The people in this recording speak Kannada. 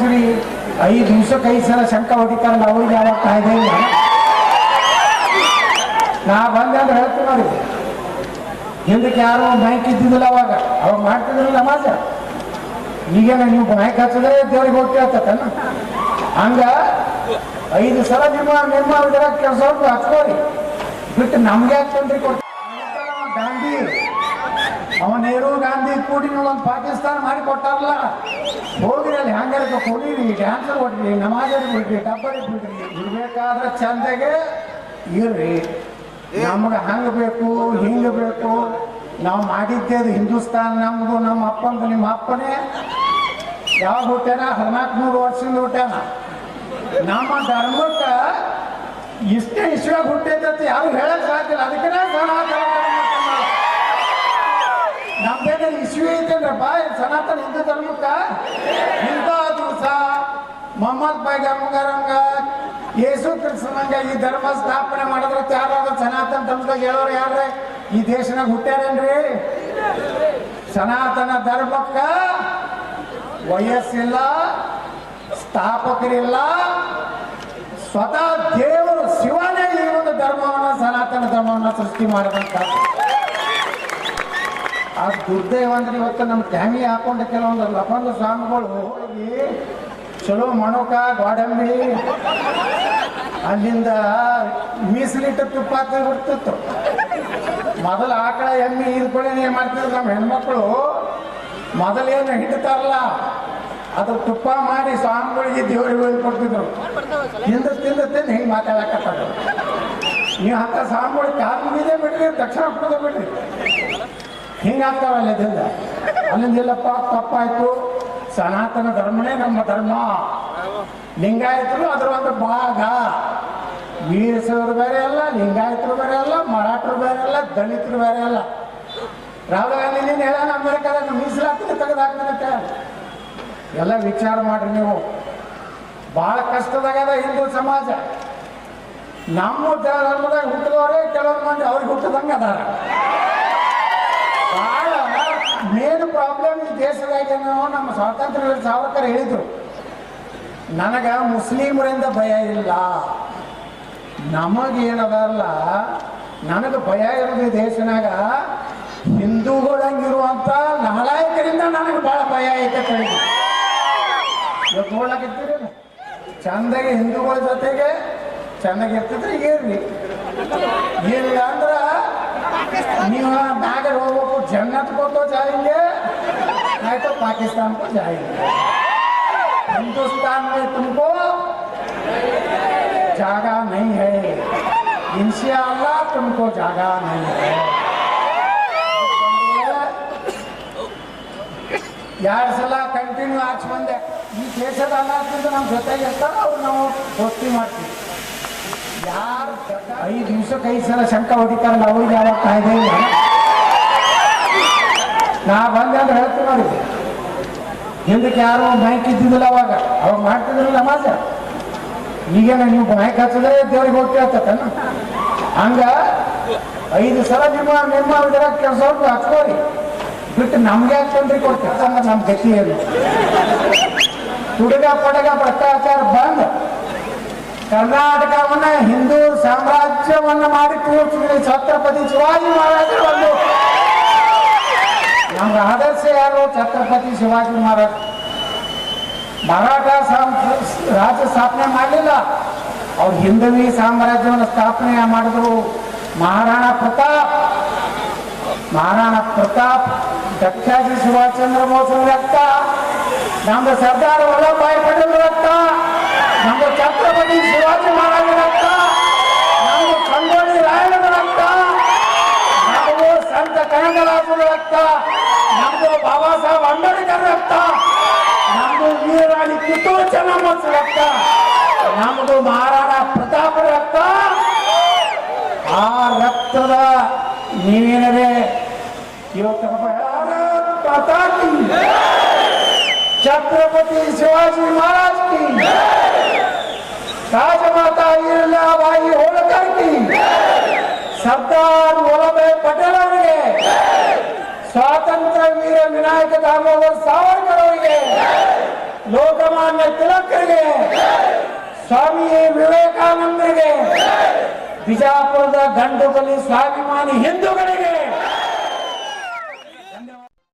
ಹಾಕ್ಸಿರಿ ಐದು ದಿವ್ಸಕ್ಕೆ ಐದು ಸಲ ಶಂಕ ಹೊಡಿತಾರಲ್ಲ ಅವ್ರಿಗೆ ಯಾವಾಗ ಕಾಯ್ದೆ ಇಲ್ಲ. ನಾ ಬಂದೆ ಅಂದ್ರೆ ಹೇಳ್ತೀನಿ ನೋಡಿ. ಹಿಂದಕ್ಕೆ ಯಾರು ಮೈಕ್ ಇದ್ದಿದ್ದಿಲ್ಲ ಅವಾಗ. ಅವಾಗ ಮಾಡ್ತಿದ್ರಲ್ಲ ನಮಾಜ. ಈಗೇನ ನೀವು ಮೈಕ್ ಹಚ್ಚಿದ್ರೆ ದೇವ್ರಿಗೆ ಹೋಗಿ ಕೇಳ್ತಕ್ಕನ ಹಂಗ ಐದು ಸಲ ನಿಮ್ಮ ಇದರ ಕೆಲಸ ಹಚ್ಕೋರಿ ಬಿಟ್ಟು ನಮ್ಗೆ ಯಾಕೆ ತೊಂದ್ರೆ ಕೊಡ್ತಾರೆ? ಗಾಂಧಿ. ಅವ ನೆಹರು ಗಾಂಧಿ ಕೂಡಿ ಒಂದು ಪಾಕಿಸ್ತಾನ ಮಾಡಿ ಕೊಟ್ಟಾರಲ್ಲ ಹೋಗ್ರಿ ಅಲ್ಲಿ ಹಂಗಾರೆ ಕೊಡಿರಿ ಡ್ಯಾನ್ಸರ್ ಕೊಡ್ರಿ ನಮಾಜ್ ಬಿಡ್ರಿ ಡಬ್ಬಡಿ ಬಿಡ್ರಿ ಇರ್ಬೇಕಾದ್ರೆ ಚಂದಗೆ ಇರ್ರಿ. ನಮ್ಗೆ ಹಂಗ ಬೇಕು ಹಿಂಗ ಬೇಕು. ನಾವು ಮಾಡಿದ್ದೆ ಅದು ಹಿಂದೂಸ್ತಾನ್ ನಮ್ದು ನಮ್ಮ ಅಪ್ಪಂದು ನಿಮ್ಮ ಅಪ್ಪನೇ. ಯಾವ ಹುಟ್ಟ್ಯಾನ ಹದಿನಾಲ್ಕು ನೂರು ವರ್ಷದಿಂದ ಹುಟ್ಟ್ಯಾನ ನಮ್ಮ ಧರ್ಮಕ್ಕ ಇಷ್ಟೇ ಇಶ್ವಾಗ ಹುಟ್ಟೈತೆ ಯಾರು ಹೇಳಕ್ ಸಾಧ್ಯ ಇಲ್ಲ. ಅದಕ್ಕೆ. ನಮ್ದೇನ ಇಶ್ವಿ ಐತೇನ್ರಪ್ಪ ಸನಾತನ ಹಿಂದೂ ಧರ್ಮಕ್ಕ ಮೊಹಮ್ಮದ್ ಪೈಗಂಬರಂಗ ಯೇಸು ಕ್ರಿಸ್ತನಂಗ ಈ ಧರ್ಮ ಸ್ಥಾಪನೆ ಮಾಡಿದ್ರೆ ಯಾರಾದ್ರೂ ಸನಾತನ ಧರ್ಮದಾಗ ಹೇಳೋರು ಯಾರ್ರೆ? ಈ ದೇಶನಾಗ ಹುಟ್ಟ್ಯಾರೇನ್ರಿ? ಸನಾತನ ಧರ್ಮಕ್ಕ ವಯಸ್ಸಿಲ್ಲ, ಸ್ಥಾಪಕರಿಲ್ಲ, ಸ್ವತಃ ದೇವರು ಶಿವನೇ ಈ ಒಂದು ಧರ್ಮವನ್ನ, ಸನಾತನ ಧರ್ಮವನ್ನ ಸೃಷ್ಟಿ ಮಾಡಿದಂತ ಆ ದುರ್ದೈವ ಅಂದ್ರೆ ಇವತ್ತು ನಮ್ಮ ಟ್ಯಾಮಿ ಹಾಕೊಂಡ ಕೆಲವೊಂದು ಲಪಂಗ ಸ್ವಾಮಿಗಳು ಹೋಗಿ ಚಲೋ ಮಣೋಕ ಗೋಡಂಬಿ. ಅಲ್ಲಿಂದ ಮೀಸಲಿಟ್ಟು ತುಪ್ಪ ಬರ್ತಿತ್ತು. ಮೊದಲು ಆಕಳ ಎಮ್ಮೆ ಇದ್ಕೊಳ್ಳಿ ಏನ್ ಮಾಡ್ತಿದ್ರು ನಮ್ಮ ಹೆಣ್ಮಕ್ಳು? ಮೊದಲೇನು ಹಿಡ್ತಾರಲ್ಲ? ಅದು ತುಪ್ಪ ಮಾಡಿ ಸ್ವಾಮಿಗಳಿಗೆ ದೇವರಿಗೆ ಹೋಗಿ ಕೊಡ್ತಿದ್ರು. ತಿಂದು ತಿಂದು ತಿಂದು ಹಿಂಗೆ ಮಾತಾಡಕತ್ತಾರ ನೀವು ಅಂತ ಸ್ವಾಮಿಗಳು ಕಾಲು ಮುಗಿದೇ ಬಿಡ್ರಿ, ದಕ್ಷಿಣ ಕೊಡೋದು ಬಿಡ್ರಿ. ಹಿಂಗಾಗ್ತಾವ ಅಲ್ಲಿಂದ ಅಲ್ಲಿಂದ ಇಲ್ಲಪ್ಪ, ತಪ್ಪಾಯ್ತು. ಸನಾತನ ಧರ್ಮನೇ ನಮ್ಮ ಧರ್ಮ. ಲಿಂಗಾಯತರು ಅದರ ಒಂದು ಭಾಗ. ವೀರಸವರು ಬೇರೆ ಅಲ್ಲ, ಲಿಂಗಾಯತರು ಬೇರೆ ಅಲ್ಲ, ಮರಾಠರು ಬೇರೆ ಅಲ್ಲ, ದಲಿತರು ಬೇರೆ ಅಲ್ಲ. ರಾಹುಲ್ ಗಾಂಧಿ ನೀನು ಹೇಳ, ನಮ್ಮ ಮೀಸಲಾತಿ ತೆಗೆದು ಹಾಕ್ತಾನಂತೆ ಎಲ್ಲ ವಿಚಾರ ಮಾಡ್ರಿ ನೀವು. ಭಾಳ ಕಷ್ಟದಾಗದ ಹಿಂದೂ ಸಮಾಜ. ನಮ್ಮ ಧರ್ಮದಾಗ ಹುಟ್ಟಿದವರೇ ಕೆಲವೊಂದು ಮಂದಿ ಅವ್ರಿಗೆ ಹುಟ್ಟದಂಗೆ ಅದಾರ. ಭಾಳ ಮೇನ್ ಪ್ರಾಬ್ಲಮ್ ದೇಶದ ದೇಶದಾಗ್ಯನೋ ನಮ್ಮ ಸ್ವಾತಂತ್ರ್ಯ ಸಾವರ್ಕರ್ ಹೇಳಿದ್ರು. ನನಗೆ ಮುಸ್ಲಿಮರಿಂದ ಭಯ ಇಲ್ಲ. ನಮಗೇನದಲ್ಲ? ನನಗೆ ಭಯ ಇರೋದು ದೇಶನಾಗ ಹಿಂದೂಗಳಂಗಿರುವಂತ ನಾಲಾಯಕರಿಂದ ನನಗೆ ಬಹಳ ಭಯ ಐತೆ ಕಡಿಮೆ ಚಂದಗೆ ಹಿಂದೂಗಳ ಜೊತೆಗೆ ಚೆನ್ನಾಗಿ ಇರ್ತಿದ್ರೆ ಏರ್ರಿ ಏನಿಲ್ಲ ಅಂದ್ರೆ ನೀವು ನಾಗರ ಹೋಗ್ಬೇಕು, ಜನ್ನತ್ ಕೊತ್ತೋ ಜಾರಿಗೆ तो पाकिस्तान को जाएंगे हिंदुस्तान में तुमको जागा नहीं है इंशाअल्लाह तुमको जागा नहीं है ಎರಡು ಸಲ ಕಂಟಿನ್ಯೂ ಆಚೆ ಬಂದೆ ಈ ದೇಶದ ಅನಾಥದಿಂದ ನಮ್ಮ ಜೊತೆಗೆ ಇರ್ತಾರ ಅವ್ರು ನಾವು ದೋಸ್ತಿ ಮಾಡ್ತೀವಿ ಯಾರು ಐದು ದಿವ್ಸಕ್ಕೆ ಐದು ಸಲ ಶಂಕ ಹೊಡಿತಾರಲ್ಲ ಅವ್ರಿಗೆ ಯಾವಾಗ ಕಾಯ್ದೆ ಇಲ್ಲ ನಾ ಬಂದೆ ಅಂತ ಹೇಳ್ತೀನಿ ನೋಡಿ. ಹಿಂದಕ್ಕೆ ಯಾರು ಮೈಕ್ ಇದ್ದಿದ್ದಿಲ್ಲ ಅವಾಗ. ಅವಾಗ ಮಾಡ್ತಿದ್ರಲ್ಲ ನಮಾಜ? ಈಗೇನ ನೀವು ಮೈಕ್ ಹಚ್ಚಿದ್ರೆ ದೇವ್ರಿಗೆ ಹೋಗಿ ಕೇಳ್ತಕ್ಕನ ಹಂಗ ಐದು ಸಲ ನಿಮ್ಮ ನಿಮ್ಮ ಇದರ ಕೆಲಸ ಹಚ್ಕೋರಿ ಬಿಟ್ಟು ನಮ್ಗೆ ಯಾಕೆ ತೊಂದ್ರೆ ಕೊಡ್ತೀವಿ ನಮ್ಮ ಗತಿ ಏನು ಹುಡುಗ ಪಡಗ ಭ್ರಷ್ಟಾಚಾರ ಬಂದ್. ಕರ್ನಾಟಕವನ್ನ ಹಿಂದೂ ಸಾಮ್ರಾಜ್ಯವನ್ನ ಮಾಡಿ ತೋರಿಸಿದ್ರೆ. ಛತ್ರಪತಿ ಶಿವಾಜಿ ಮಹಾರಾಜರು ಒಂದು ನಮ್ಗೆ ಆದರ್ಶ ಯಾರು ಛತ್ರಪತಿ ಶಿವಾಜಿ ಮಹಾರಾಜ್. ಮರಾಠ ರಾಜ್ಯ ಸ್ಥಾಪನೆ ಮಾಡಲಿಲ್ಲ. ಅವ್ರು ಹಿಂದವಿ ಸಾಮ್ರಾಜ್ಯವನ್ನು ಸ್ಥಾಪನೆ ಮಾಡಿದ್ರು. ಮಹಾರಾಣಾ ಪ್ರತಾಪ್. ಮಹಾರಾಣಾ ಪ್ರತಾಪ್, ದಕ್ಷಾಜಿ ಸುಭಾಷ್ ಚಂದ್ರ ಬೋಸ್ ರಕ್ತ, ನಮ್ದು ಸರ್ದಾರ್ ವಲ್ಲಭಭಾಯಿ ಪಟೇಲ್ ರಕ್ತ, ನಮ್ದು ಛತ್ರಪತಿ ಶಿವಾಜಿ ಮಹಾರಾಜ ರಕ್ತ, ನಮ್ದು ಸಂಗೊಳ್ಳಿ ರಾಯಣ್ಣನ ರಕ್ತ, ನಮ್ದು ಸಂತ ಕನಕದಾಸರ ರಕ್ತ. ನಮ್ದು ಬಾಬಾ ಸಾಹೇಬ್ ಅಂಬೇಡ್ಕರ್ ರಕ್ತ, ನಮ್ದು ವೀರಾಣಿ ಕಿತ್ತೂರು ಚೆನ್ನಮ್ಮ ರಕ್ತ, ನಮ್ದು ಮಹಾರಾಣ ಪ್ರತಾಪ ರಕ್ತ. ಆ ರಕ್ತದ ನೀವೇನದೆ? ಇವತ್ತು ಛತ್ರಪತಿ ಶಿವಾಜಿ ಮಹಾರಾಜ್ ಕಿ ರಾಜಮಾತಾ ಇರಲ್ಲ ಹೋಳಕರ್ ಕಿ ಸರ್ದಾರ್ ವಲ್ಲಭಾಯಿ ಪಟೇಲ್ ಸ್ವಾತಂತ್ರ್ಯ ವೀರ ವಿನಾಯಕ ದಾಮೋದರ್ ಸಾವರ್ಕರ್ ಅವರಿಗೆ ಲೋಕಮಾನ್ಯ ತಿಲಕರಿಗೆ ಸ್ವಾಮಿ ವಿವೇಕಾನಂದರಿಗೆ ಬಿಜಾಪುರದ ಗಂಡುಗಲಿ ಸ್ವಾಭಿಮಾನಿ ಹಿಂದೂಗಳಿಗೆ